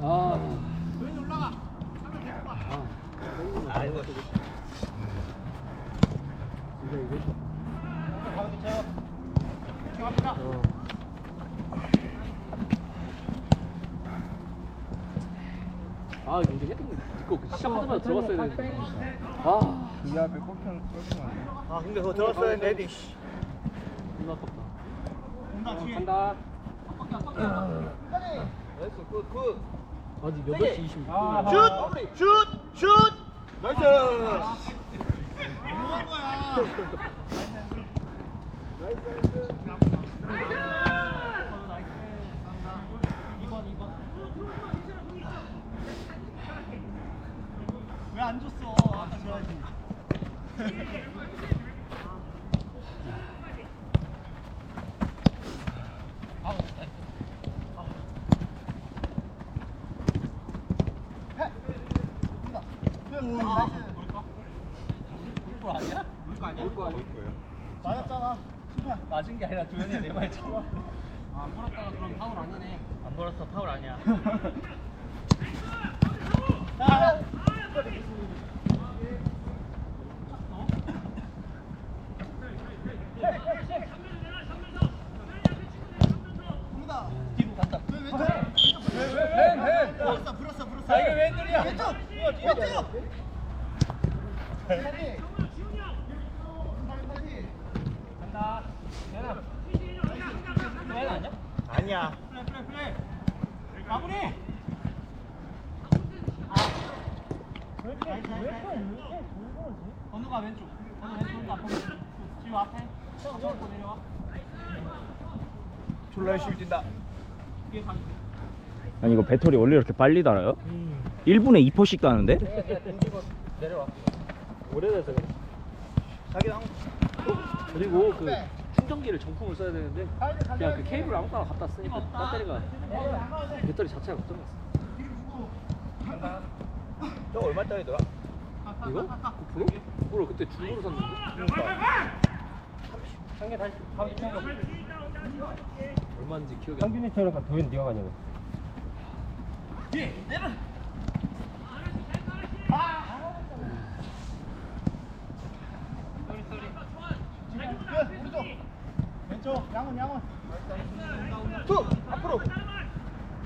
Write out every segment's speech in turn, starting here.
아. 아. 아이고. 이게 이게. 어. 아 이거 이제 했던 거 이거 시작하자마자 들어갔어야 되는데. 아. 이 앞에 꼽혀는 꼽히면. 아 근데 그거 들었어야 했는데 헤딩. 씨. 존나 아깝다. 온다 뒤에. 간다. 나이스 굿 굿. 아직 8시 26분. 아, 슛! 슛! 슛! 나이스! 왜안 줬어? 아까 줘야지. 물 아니야? 물거 아니야? 물거 아니야? 맞았잖아. 맞은 게 아니라 조현이 내말 참아. 안 풀었다가 그럼 파울 아니네. 안 벌었어 파울 아니야. 자, 뒤로 간다. 왼, 불었어 불었어 불었어. 아 이게 왼쪽이야. 왼쪽. 왼쪽. 간다. 대나. 왼 아니야? 플레이 플레이 플레이. 마무리. 건우가 왼쪽. 건우 왼쪽 앞에. 지금 앞에. 잡고 내려와. 졸라 열심히 뛴다. 가. 아니 이거 배터리 원래 이렇게 빨리 달아요? 1분에 2%씩 다는데? 내려와. 오래돼서 그래. 자기 한. 그리고 그 충전기를 정품을 써야 되는데 그냥 그 케이블 아무거나 갖다 쓰니까 배터리가 배터리 자체가 걱정했어. 저 얼마짜리더라? 이거? 9%? 뭐라 그때 중고로 샀는데? 한개 다시 다음 주에 거. 얼마인지 기억이 안 나. 상준이처럼 가 도현 네가 가냐고 오른쪽. 왼쪽. 양은 양은. 툭 앞으로.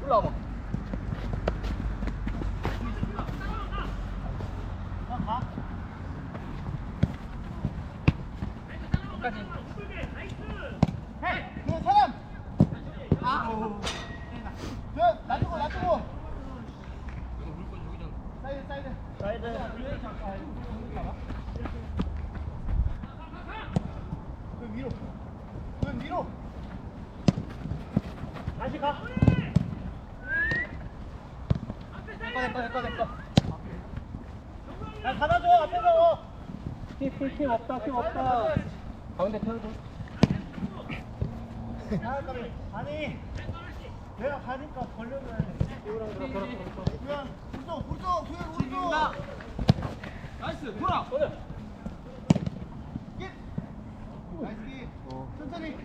올라와봐. 끝까지. 헤이, 그 사람. 아. 저 놔두고 놔두고. 사이드 사이드. 사이드. 그 위로. 그 위로. 다시 가. 내꺼 내꺼 내꺼 내꺼. 야 받아줘 앞에서. 킥킥킥 없다 킥 없다. 가운데 태워줘. 아. 아니, 내가 가니까 걸려줘야 돼. 그냥 오른쪽, 오른쪽, 오른쪽. 나이스, 돌아. 깃. 나이스 깃. 천천히.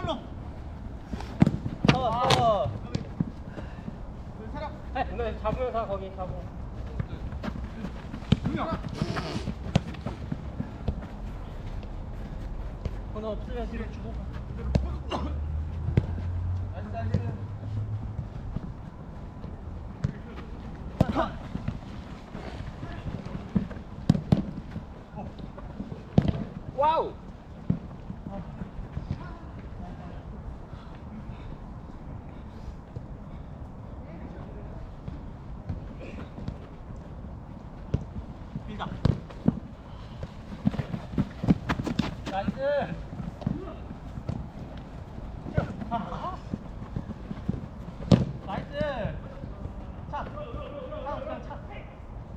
오너. 야. 나와, 그 사람. 근데 잡으면서 거기 잡고. 두 명. 번호 없으면 뒤로 주고. 와 우. 밀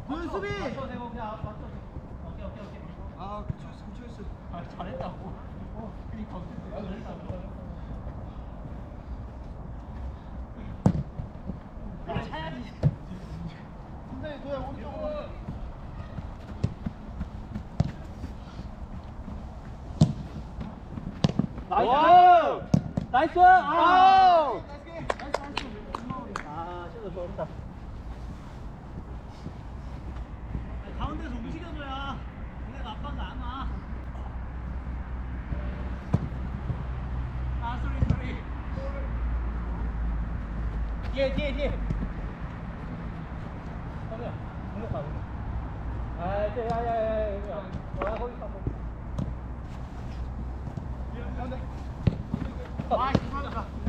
문 수비. 맞춰내고 그냥 앞 맞춰내고. 오케이 아 잘했다고. 어, 그니까 아, 잘했다고. 아, 차야지. 근데 너야 오른쪽으로. 나이스! 나이스! 아! 아. 뒤에, 뒤에, 뒤에. 성우야, 공격 가, 공격. 아, 이제, 야, 야, 야, 야, 야. 아, 거기 가, 거기. 아, 죄송합니다.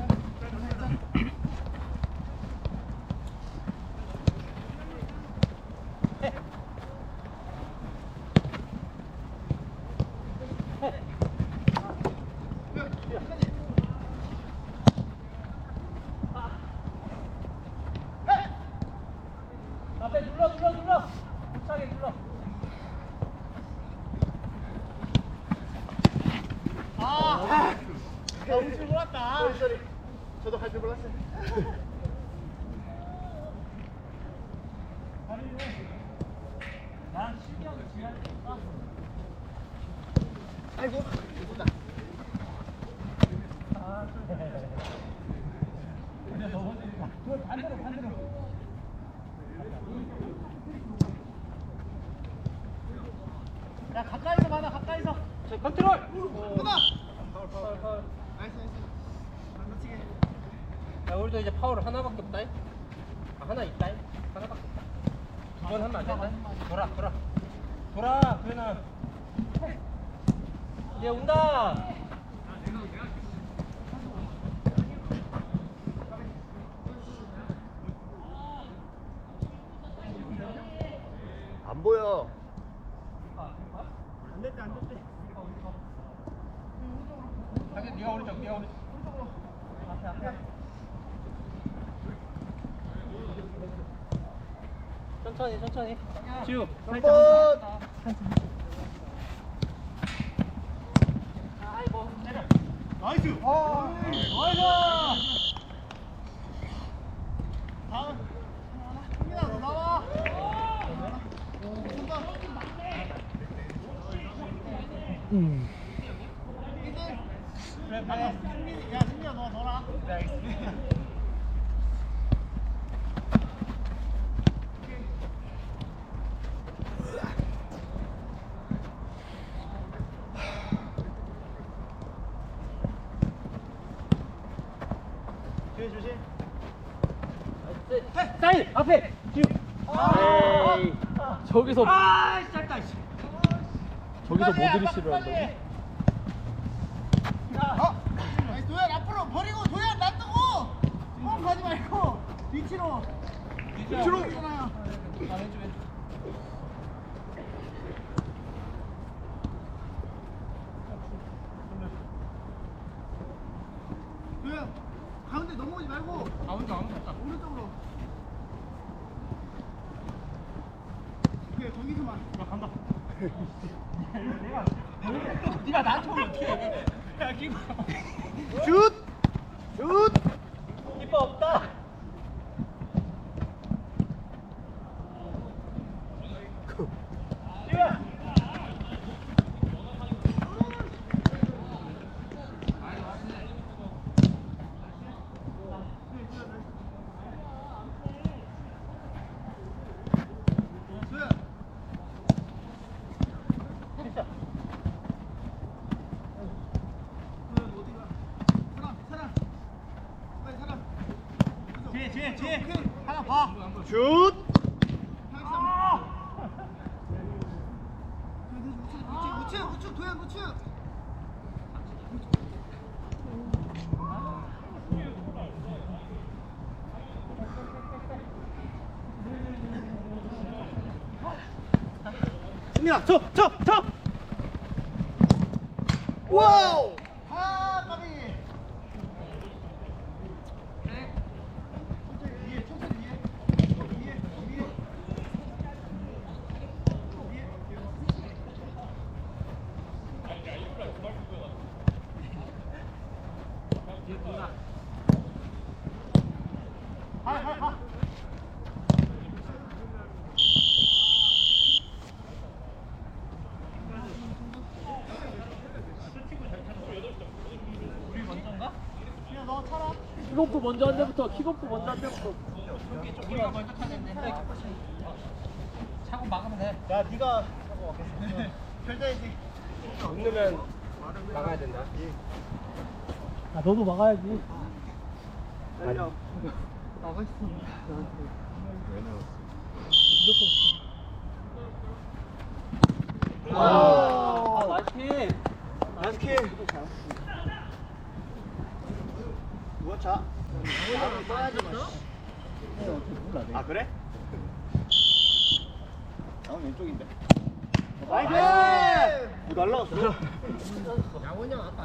아, 나 움찔 몰랐다. 저도 갈 줄 몰랐어요. 아. 아이고, 반대로, 반대로. 야, 가까이서 받아, 가까이서. 자, 컨트롤! 끊어! 나이스, 나이스. 안 다치게. 야, 우리도 이제 파울 하나밖에 없다. 아, 하나 있다. 하나밖에 없다. 두 번 하면 안 된다. 돌아, 돌아. 돌아, 그러나. 이제 온다. 안 보여. 안 됐대, 안 됐대. 자기 네가 오른쪽, 네가 오른쪽. 앞에, 앞에. 천천히, 천천히. 지우, 번. 아이고, 내려. 나이스! 아, 나이스! 다음. 승민아, 너 나와. 그 사인! 앞에! 지우! 에이, 저기서, 아, 짧다, 씨. 저기서 모드리시를 한다고? 해. 어? 아니, 도현 앞으로 버리고 도현 놔두고 어 가지 말고 뒤치로 뒤치로 있잖아요 아, 왼쪽, 왼쪽. 도현 가운데 넘어오지 말고 아무도 아무도 없다. 오른쪽으로. 그래 거기서만 나 간다. 내가 네가 나한테 오면 어떡해. 야 기뻐 슛! 슛! 기뻐 없다 지우야 뒤에 뒤에 뒤에 하나 봐 슛! 우측 우측 도현 우측 승민아 저저저 와우! 키고프 먼저 한 데부터 키고프 먼저 한 데부터. 우리가 먼저 타는데 차고 막으면 돼야 네가 결제해지. 안 넣으면 나가야 된다. 예. 아 너도 막아야지. 달려 아 나이스. 킥 나이스. 킥 누가 차? 아 그래? 나는 왼쪽인데. 나이스! 뭐 날라갔어. 양원이 형 아까